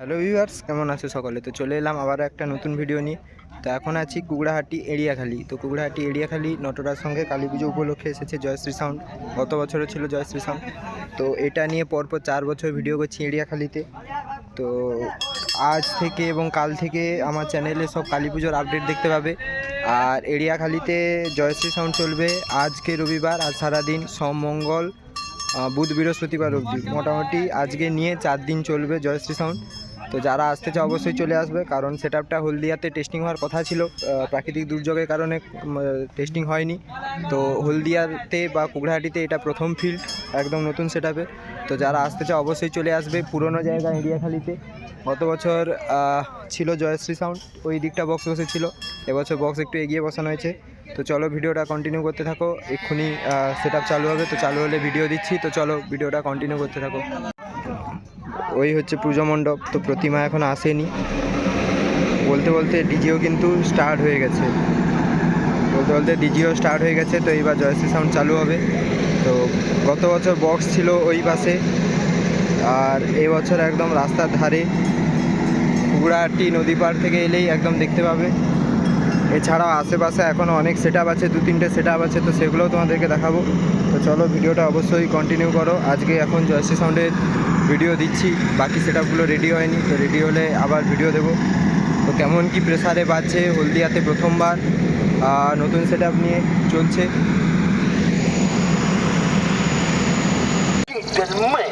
Hello viewers, কেমন আছো সকলে? তো চলে এলাম আবার একটা নতুন ভিডিও নিয়ে। তো এখন আছি কুকড়াহাটি এরিয়াখালি তো কুকড়াহাটি এরিয়াখালি নটরার সঙ্গে কালী পুজো উপলক্ষে এসেছে জয়শ্রী সাউন্ড গত বছরও ছিল জয়শ্রী সাউন্ড তো এটা নিয়ে পরপর চার বছর ভিডিও করছি এরিয়াখালিতে তো আজ থেকে এবং কাল থেকে আমার চ্যানেলে সব কালী পুজোর আপডেট দেখতে পাবে। আর এরিয়াখালিতে জয়শ্রী সাউন্ড চলবে আজকে রবিবার আজ সারাদিন সোম, মঙ্গল বুধ, বৃহস্পতিবার অবধি। মোটামুটি আজকে নিয়ে চার দিন চলবে জয়শ্রী সাউন্ড তো যারা আসতে চায় অবশ্যই চলে আসবে, কারণ সেট আপটা হলদিয়াতে টেস্টিং হওয়ার কথা ছিল। প্রাকৃতিক দুর্যোগের কারণে টেস্টিং হয়নি। তো হলদিয়াতে বা কুকড়াহাটিতে এটা প্রথম ফিল্ড একদম নতুন সেট তো যারা আসতে চায় অবশ্যই চলে আসবে, পুরনো জায়গা এরিয়াখালিতে। গত বছর ছিল জয়শ্রী সাউন্ড ওই দিকটা বক্স বসেছিল। এবছর বক্স একটু এগিয়ে বসানো হয়েছে। তো চলো ভিডিওটা কন্টিনিউ করতে থাকো। এক্ষুনি সেট চালু হবে, তো চালু হলে ভিডিও দিচ্ছি। তো চলো, ভিডিওটা কন্টিনিউ করতে থাকো। ওই হচ্ছে পুজো মণ্ডপ, তো প্রতিমা এখন আসেনি। বলতে বলতে ডিজিও কিন্তু স্টার্ট হয়ে গেছে। বলতে বলতে ডিজিও স্টার্ট হয়ে গেছে, তো এইবার জয়শ্রী সাউন্ড চালু হবে। তো গত বছর বক্স ছিল ওই পাশে, আর বছর একদম রাস্তার ধারে কুকুরাহাটি নদী পার থেকে এলেই একদম দেখতে পাবে। এছাড়াও আশেপাশে এখনও অনেক সেট আছে, দু তিনটে সেট আছে, তো সেগুলোও তোমাদেরকে দেখাবো। তো চলো ভিডিওটা অবশ্যই কন্টিনিউ করো। আজকে এখন জয়শ্রী সাউন্ডের ভিডিও দিচ্ছি বাকি সেট আপগুলো রেডি হয়নি তো রেডি হলে আবার ভিডিও দেবো তো কেমন কি প্রেসারে বাজছে হলদিয়াতে প্রথমবার আহ, নতুন সেট নিয়ে চলছে लेकर मैं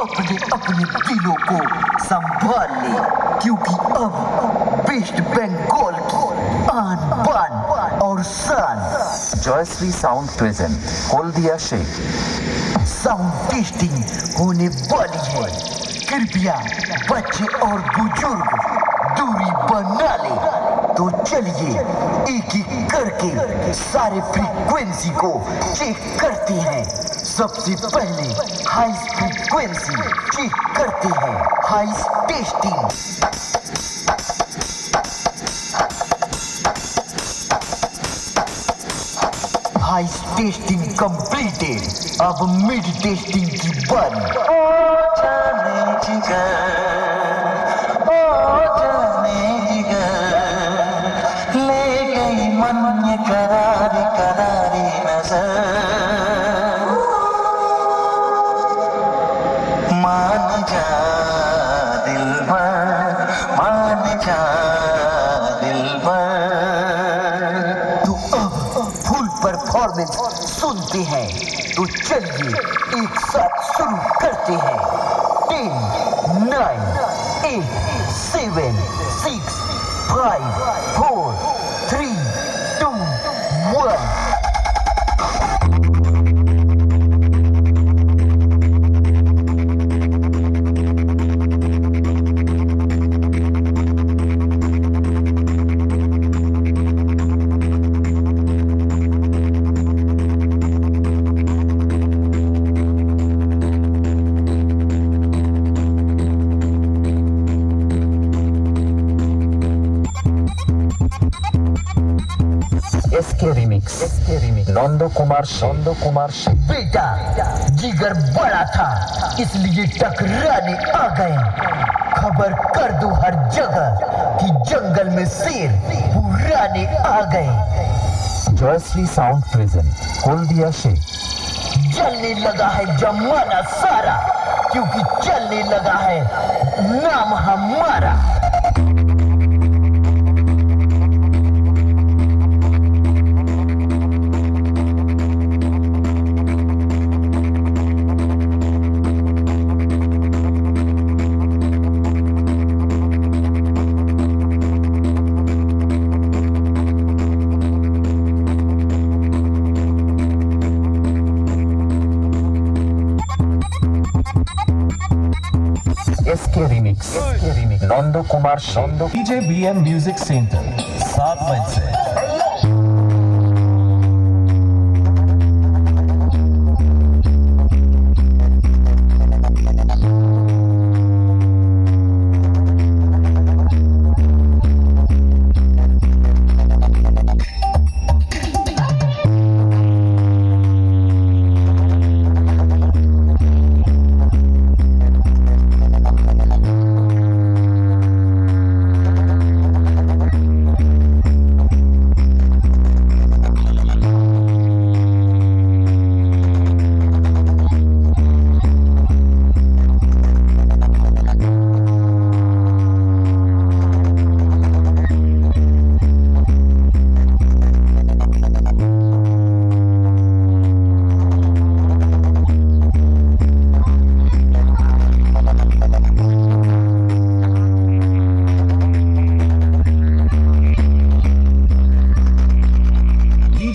अपने अपने दिलों को संभाल ले क्योंकि अब वेस्ट बंगाल की आन बान और शान Joyce Sound Prison, Haldia Sheikh sound testing होने वाली है कृपया बच्चे और बुज़ुर्ग दूरी बना ले तो चलिए एक एक करके सारे फ्रीक्वेंसी को चेक करते हैं सबसे पहले हाई फ्रीक्वेंसी चेक करते हैं high testing high testing completed अब मिड टेस्टिंग की बारी ले गई मन ये करारी करारी परफॉर्मेंस सुनते हैं तो चलिए एक साथ शुरू करते हैं ten nine eight seven six five four three two one SK remix SK remix Nand Kumar Nand Kumar बेटा जिगर बड़ा था. इसलिए टकराने आ गए. खबर कर दो हर जगह कि जंगल में शेर पुराने आ गए. जॉयसली साउंड प्रिजन दिया से जलने लगा है जमाना सारा क्योंकि चलने लगा है नाम हमारा. SK remix. Nandakumar Nanda BJ BM music center. সাত মাইন্ড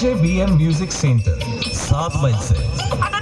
JBM Music Center. 7 बज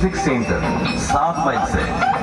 म्यूज़िक सेंटर सात मई से